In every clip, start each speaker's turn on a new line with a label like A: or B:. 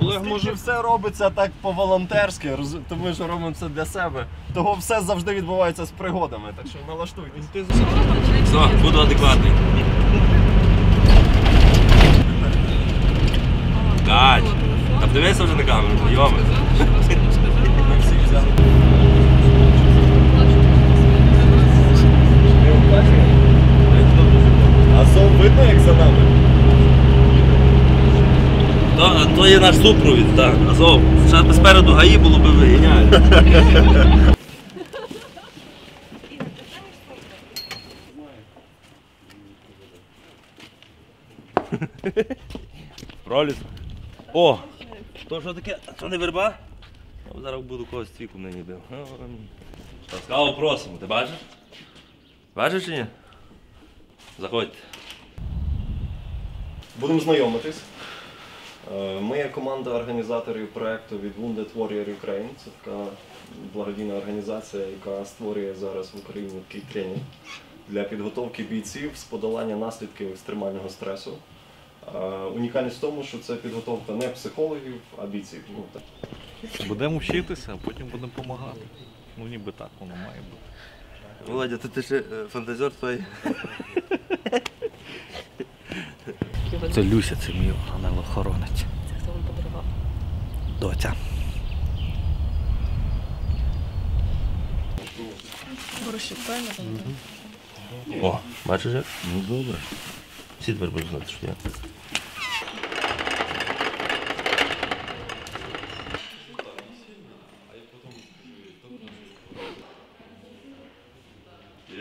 A: Олег, може все робиться так по-волонтерськи, роз- тому що робимо це для себе. Того все завжди відбувається з пригодами, так що налаштуйтесь.
B: Все, буду адекватний. Кать, та подивися вже на камеру, йоми.
A: Ми всі взяли. Азов видно, як за нами?
B: То, то є наш супровід, так. Азов. Ще б спереду гаї було б виганяють. Проліс. О! То що таке? А Це не верба? Я зараз буду когось твіком нині бив. Що, Скаву просимо, ти бачиш? Бачиш чи ні? Заходьте.
A: Будемо знайомитись. Е, Ми є команда організаторів проєкту від Wounded Warrior Ukraine. Це така благодійна організація, яка створює зараз в Україні такий тренінг для підготовки бійців з подолання наслідків екстремального стресу. Е, Унікальність в тому, що це підготовка не психологів, а бійців. Ну.
C: Будемо вчитися, а потім будемо допомагати. Ну ніби так воно має бути.
B: Володя, ти, ще е, фантазер той.
C: Це Люся, це мій ангел-охоронець.
D: Це хто вам подарував?
C: Доця.
D: Борщик, правильно?
B: О, бачиш як? Ну добре. Всі тепер будуть знати, що я.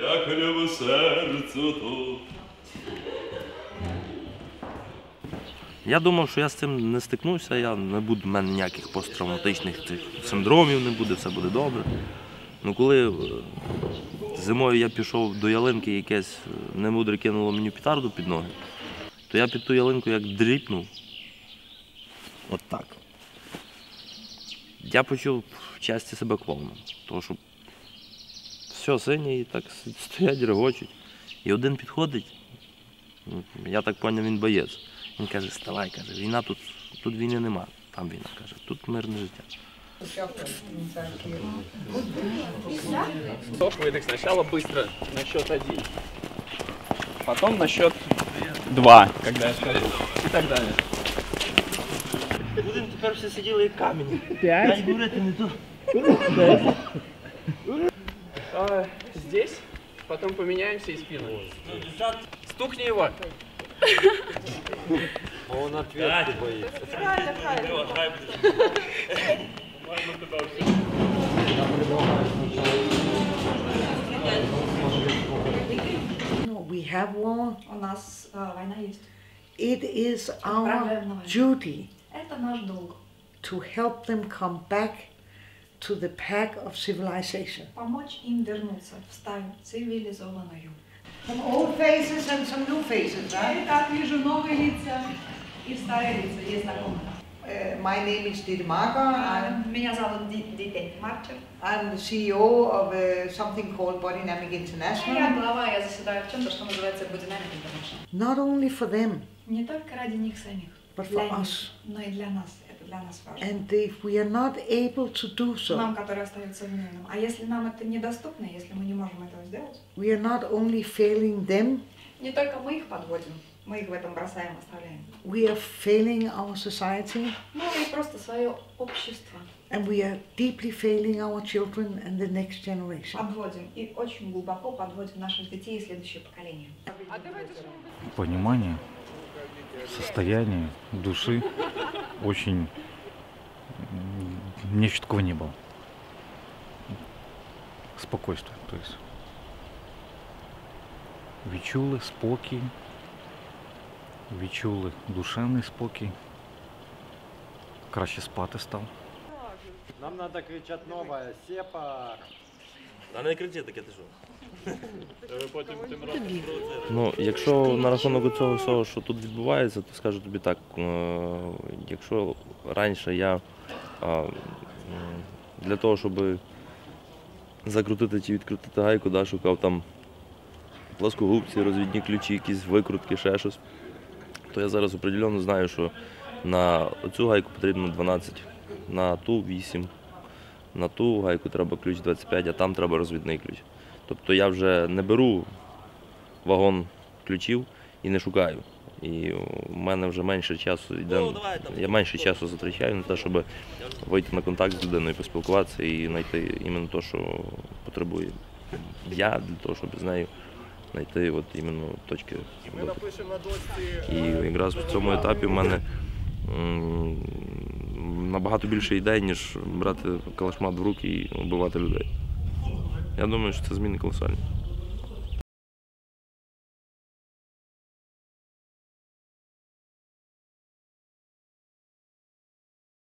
B: Як любо серцю тут. Я думав, що я з цим не стикнуся, я не буду, в мене ніяких посттравматичних цих синдромів не буде, все буде добре. Ну коли е, зимою я пішов до ялинки, якесь е, немудре кинуло мені петарду під ноги, то я під ту ялинку як дріпнув. От так. Я почув в часті себе клоуном. Тому що все синє і так стоять, регочуть. І один підходить, я так зрозумів, він боєць. Він каже, вставай, каже, війна тут, тут війни нема, там війна каже, тут мирне життя.
E: Выдох сначала быстро на счет один. Потом на счет два, когда я скажу. И так далее.
B: Будемо тепер всі сиділи як камінь. П'ять? говорити не то.
E: А, здесь, потом поменяемся и спину. Стукни его.
F: No, we have war.
G: У нас э, война есть.
F: It is our
G: Проблемная.
F: duty
G: Это наш долг.
F: to help them come back to the pack of civilization.
G: Помочь им вернуться в стаю цивилизованную.
F: Some old faces and some new faces, right?
G: Итак, вижу новые лица и старые лица. Есть знакомые.
F: Uh, my name is Didi Marker. I'm,
G: Меня зовут Дитен Марчев.
F: I'm the CEO of uh, something called Bodynamic
G: Я
F: International.
G: глава, я заседаю в чем-то, что называется Bodynamic International.
F: Not only for them,
G: Не только ради них самих,
F: but
G: для
F: for
G: них,
F: us.
G: но и для нас. Для нас важно.
F: And if we are not able to do so,
G: Нам, которые остаются в мирном. А если нам это недоступно, если мы не можем этого сделать,
F: we are not only failing them,
G: не только мы их подводим, мы их в этом бросаем, оставляем,
F: we are failing our society,
G: но и просто свое общество
F: and we are deeply failing our children and the next generation.
G: подводим и очень глубоко подводим наших детей и следующее поколение.
C: Понимание, состояние души очень... м, Мне еще такого не было. Спокойствие, то есть. Відчули спокій, відчули душевний спокій. Краще спати став.
H: Нам надо кричать новое. Сепа.
B: Та не кричи таке, ти що? Ну, якщо на рахунок цього всього, що тут відбувається, то скажу тобі так, е, якщо раніше я для того, щоб закрутити чи відкрутити гайку, да, шукав там плоскогубці, розвідні ключі, якісь викрутки, ще щось, то я зараз определенно знаю, що На цю гайку потрібно 12, на ту 8, на ту гайку треба ключ 25, а там треба розвідний ключ. Тобто я вже не беру вагон ключів і не шукаю. І у мене вже менше часу йде. Я менше часу затрачаю на те, щоб вийти на контакт з людиною, поспілкуватися і знайти іменно те, що потребує я для того, щоб з нею знайти от іменно точки. І якраз в цьому етапі в мене набагато більше ідей, ніж брати калашмат в руки і вбивати людей. Я думаю, що це зміни колосальні.